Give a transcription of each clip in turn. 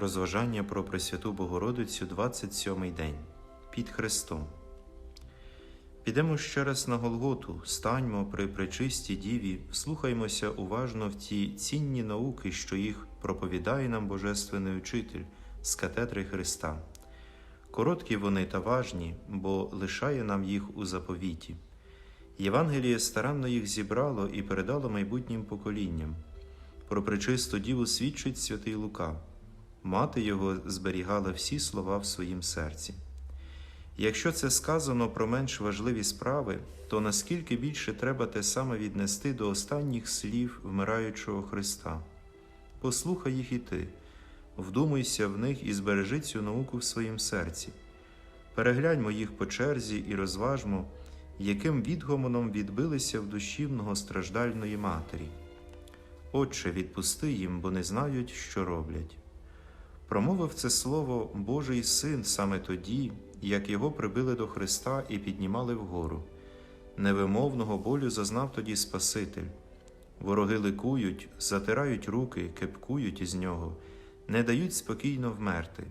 Розважання про Пресвяту Богородицю 27-й день під Христом. Підемо ще раз на Голготу, станьмо при пречистій діві, слухаймося уважно в ті цінні науки, що їх проповідає нам Божественний Учитель з катедри Христа. Короткі вони та важні, бо лишає нам їх у заповіті. Євангеліє старанно їх зібрало і передало майбутнім поколінням. Про пречисту діву свідчить святий Лука. Мати його зберігала всі слова в своїм серці. Якщо це сказано про менш важливі справи, то наскільки більше треба те саме віднести до останніх слів вмираючого Христа? Послухай їх і ти, вдумайся в них і збережи цю науку в своїм серці. Перегляньмо їх по черзі і розважмо, яким відгомоном відбилися в душі многостраждальної матері. Отче, відпусти їм, бо не знають, що роблять. Промовив це слово Божий син саме тоді, як його прибили до Христа і піднімали вгору. Невимовного болю зазнав тоді Спаситель. Вороги ликують, затирають руки, кепкують із нього, не дають спокійно вмерти,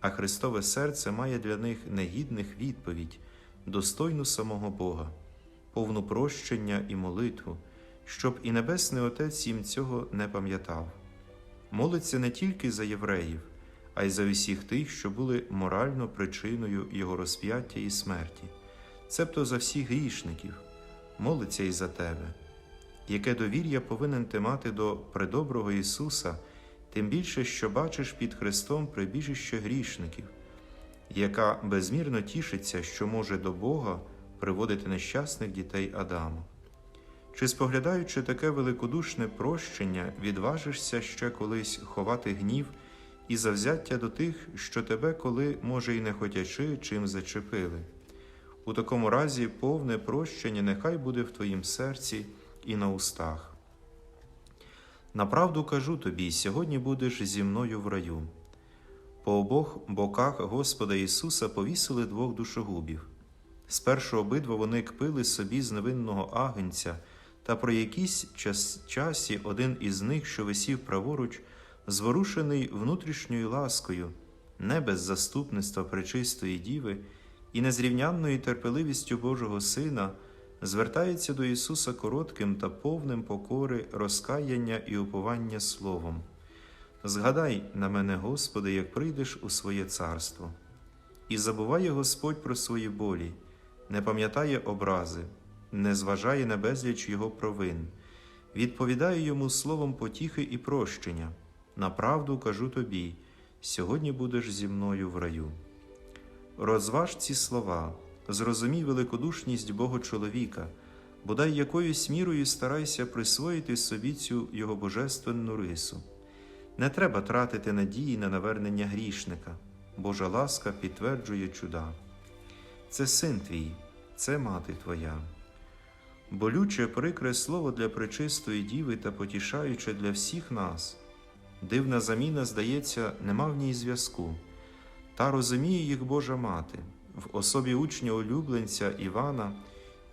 а Христове серце має для них негідних відповідь, достойну самого Бога, повну прощення і молитву, щоб і Небесний Отець їм цього не пам'ятав. Молиться не тільки за євреїв, а й за усіх тих, що були морально причиною Його розп'яття і смерті, цебто за всіх грішників, молиться і за тебе. Яке довір'я повинен ти мати до предоброго Ісуса, тим більше, що бачиш під Христом прибіжище грішників, яка безмірно тішиться, що може до Бога приводити нещасних дітей Адаму. Чи споглядаючи таке великодушне прощення, відважишся ще колись ховати гнів і завзяття до тих, що тебе коли, може, і не хотячи, чим зачепили? У такому разі повне прощення нехай буде в твоїм серці і на устах. Направду кажу тобі, сьогодні будеш зі мною в раю. По обох боках Господа Ісуса повісили двох душогубів. Спершу обидва вони кпили собі з невинного агенця, та про якийсь час часі один із них, що висів праворуч, зворушений внутрішньою ласкою, не без заступництва пречистої діви і незрівнянною терпеливістю Божого Сина, звертається до Ісуса коротким та повним покори розкаяння і уповання Словом. Згадай на мене, Господи, як прийдеш у своє царство, і забуває Господь про свої болі, не пам'ятає образи, не зважає на безліч Його провин, відповідає йому словом потіхи і прощення. Направду кажу тобі, сьогодні будеш зі мною в раю. Розваж ці слова, зрозумій великодушність Бога чоловіка, бодай якоюсь мірою старайся присвоїти собі цю його божественну рису. Не треба тратити надії на навернення грішника, Божа ласка підтверджує чуда. Це син твій, це мати твоя. Болюче прикре слово для пречистої діви та потішаюче для всіх нас. Дивна заміна, здається, нема в ній зв'язку. Та розуміє їх Божа мати, в особі учня улюбленця Івана,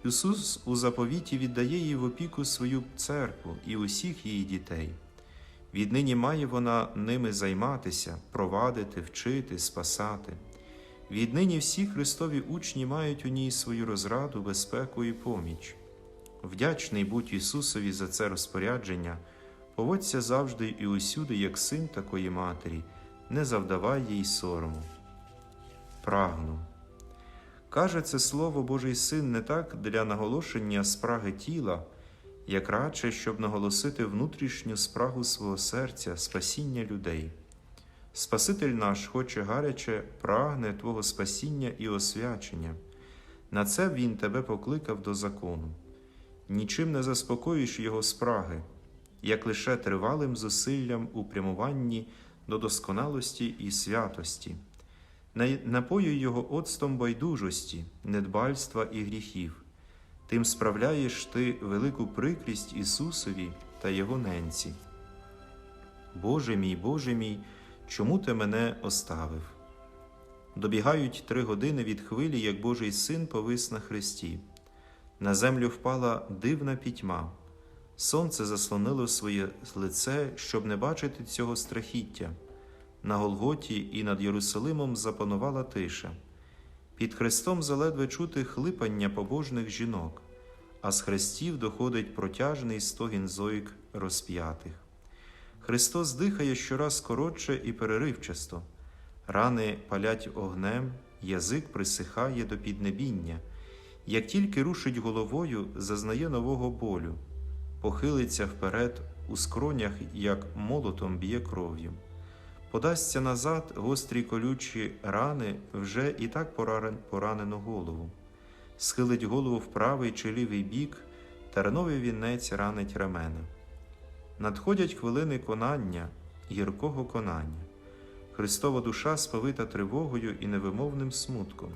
Ісус у заповіті віддає їй в опіку свою церкву і усіх її дітей. Віднині має вона ними займатися, провадити, вчити, спасати. Віднині всі Христові учні мають у ній свою розраду, безпеку і поміч. Вдячний будь Ісусові за це розпорядження, поводься завжди і усюди, як син такої матері, не завдавай їй сорому. Прагну. Каже це слово Божий син не так для наголошення спраги тіла, як радше, щоб наголосити внутрішню спрагу свого серця, спасіння людей. Спаситель наш, хоче гаряче, прагне Твого спасіння і освячення. На це Він тебе покликав до закону. Нічим не заспокоїш Його спраги, як лише тривалим зусиллям у прямуванні до досконалості і святості, напоюй Його оцтом байдужості, недбальства і гріхів. Тим справляєш ти велику прикрість Ісусові та Його ненці. Боже мій, Боже мій, чому ти мене оставив? Добігають три години від хвилі, як Божий син повис на хресті. На землю впала дивна пітьма. Сонце заслонило своє лице, щоб не бачити цього страхіття. на Голготі і над Єрусалимом запанувала тиша. Під хрестом заледве чути хлипання побожних жінок, а з хрестів доходить протяжний стогін зоїк розп'ятих. Христос дихає щораз коротше і переривчасто, рани палять огнем, язик присихає до піднебіння. Як тільки рушить головою, зазнає нового болю, похилиться вперед у скронях, як молотом б'є кров'ю. Подасться назад гострі колючі рани вже і так поранену голову, схилить голову в правий чи лівий бік, терновий вінець ранить рамена. Надходять хвилини конання, гіркого конання. Христова душа сповита тривогою і невимовним смутком.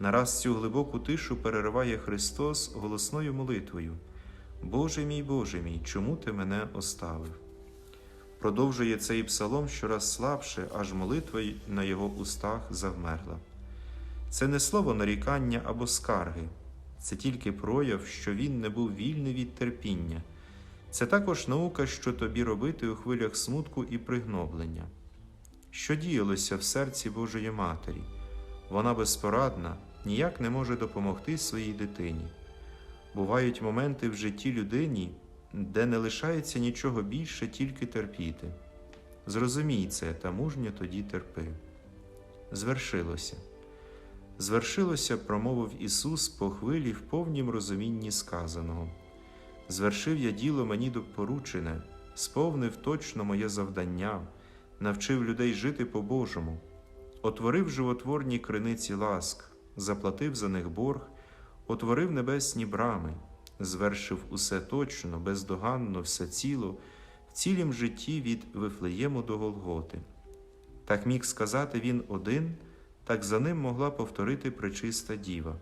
Нараз цю глибоку тишу перериває Христос голосною молитвою: Боже мій, Боже мій, чому ти мене оставив? Продовжує цей псалом щораз слабше, аж молитва на його устах завмерла. Це не слово нарікання або скарги, це тільки прояв, що він не був вільний від терпіння. Це також наука, що тобі робити у хвилях смутку і пригноблення. Що діялося в серці Божої Матері? Вона безпорадна, ніяк не може допомогти своїй дитині. Бувають моменти в житті людині, де не лишається нічого більше, тільки терпіти. Зрозумій це та мужньо тоді терпи. Звершилося. Звершилося, промовив Ісус по хвилі в повнім розумінні сказаного. Звершив я діло мені допоручене, сповнив точно моє завдання, навчив людей жити по-божому, отворив животворні криниці ласк, заплатив за них борг, отворив небесні брами, звершив усе точно, бездоганно, все ціло, в цілім житті від Вифлеєму до Голготи. Так міг сказати він один, так за ним могла повторити пречиста діва.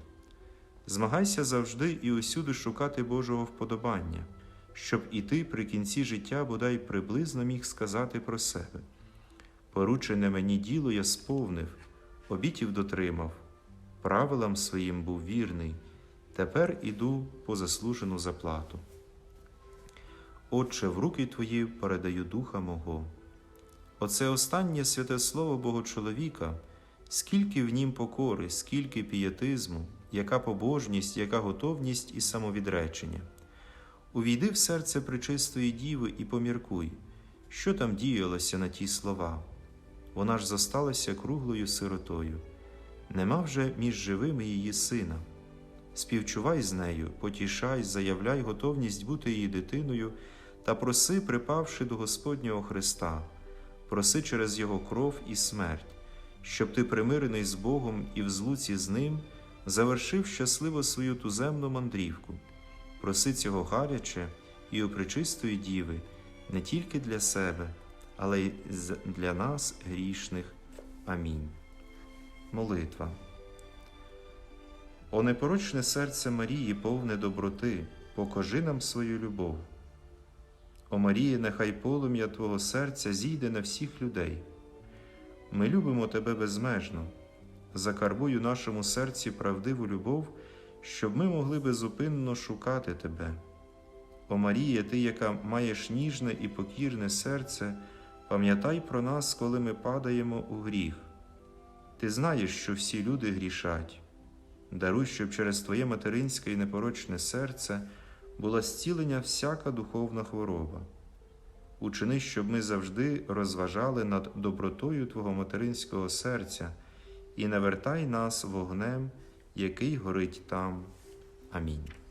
Змагайся завжди і усюди шукати Божого вподобання, щоб і ти при кінці життя бодай приблизно міг сказати про себе. Поручене мені діло я сповнив, обітів дотримав, правилам своїм був вірний, тепер іду по заслужену заплату. Отче, в руки Твої передаю духа мого. Оце останнє святе слово Богочоловіка, скільки в нім покори, скільки пієтизму, яка побожність, яка готовність і самовідречення. Увійди в серце пречистої діви і поміркуй, що там діялося на ті слова. Вона ж зосталася круглою сиротою, нема вже між живими її сина. Співчувай з нею, потішай, заявляй готовність бути її дитиною та проси, припавши до Господнього Христа, проси через Його кров і смерть, щоб ти, примирений з Богом і в злуці з Ним, завершив щасливо свою туземну мандрівку. Проси цього гаряче і у причистої діви не тільки для себе, але й для нас, грішних. Амінь. Молитва. О непорочне серце Марії, повне доброти, покажи нам свою любов. О Марії, нехай полум'я Твого серця зійде на всіх людей. Ми любимо Тебе безмежно. Закарбуй у нашому серці правдиву любов, щоб ми могли безупинно шукати Тебе. О Марія, Ти, яка маєш ніжне і покірне серце, пам'ятай про нас, коли ми падаємо у гріх. Ти знаєш, що всі люди грішать. Даруй, щоб через Твоє материнське і непорочне серце була зцілення всяка духовна хвороба. Учини, щоб ми завжди розважали над добротою Твого материнського серця і навертай нас вогнем, який горить там. Амінь.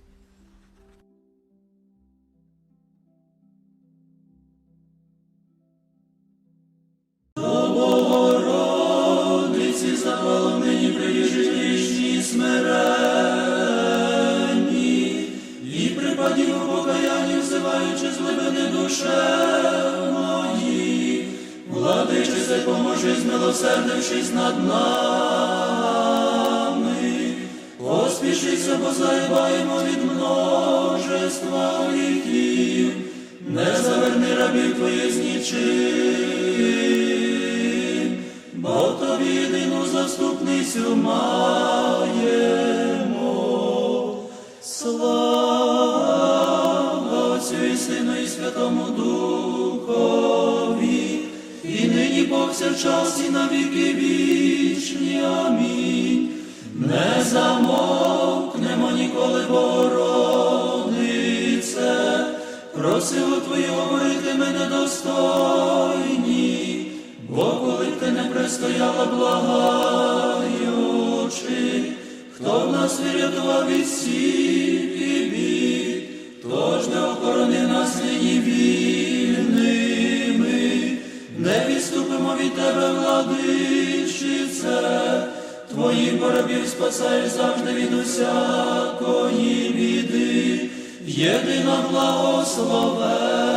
І припадів у покаянні, взиваючи з глибини душевної, владичице, поможи, змилосердившись над нами, поспішися, бо заїбаємо від множества гріхів, не заверни рабів твоїх з нічим. Бо тобі єдину заступницю маємо. Повсякчас, і на віки вічні. Амінь. Не замовкнемо ніколи, Богородице, просило Твоє говорити мене достойні, бо коли б ти не пристояла, благаючи, хто в нас врятував від всіх бід, тож не охорони нас нині вільними, від тебе, владичице, твоїх боробів спасаєш завжди від усякої біди, єдина благословена.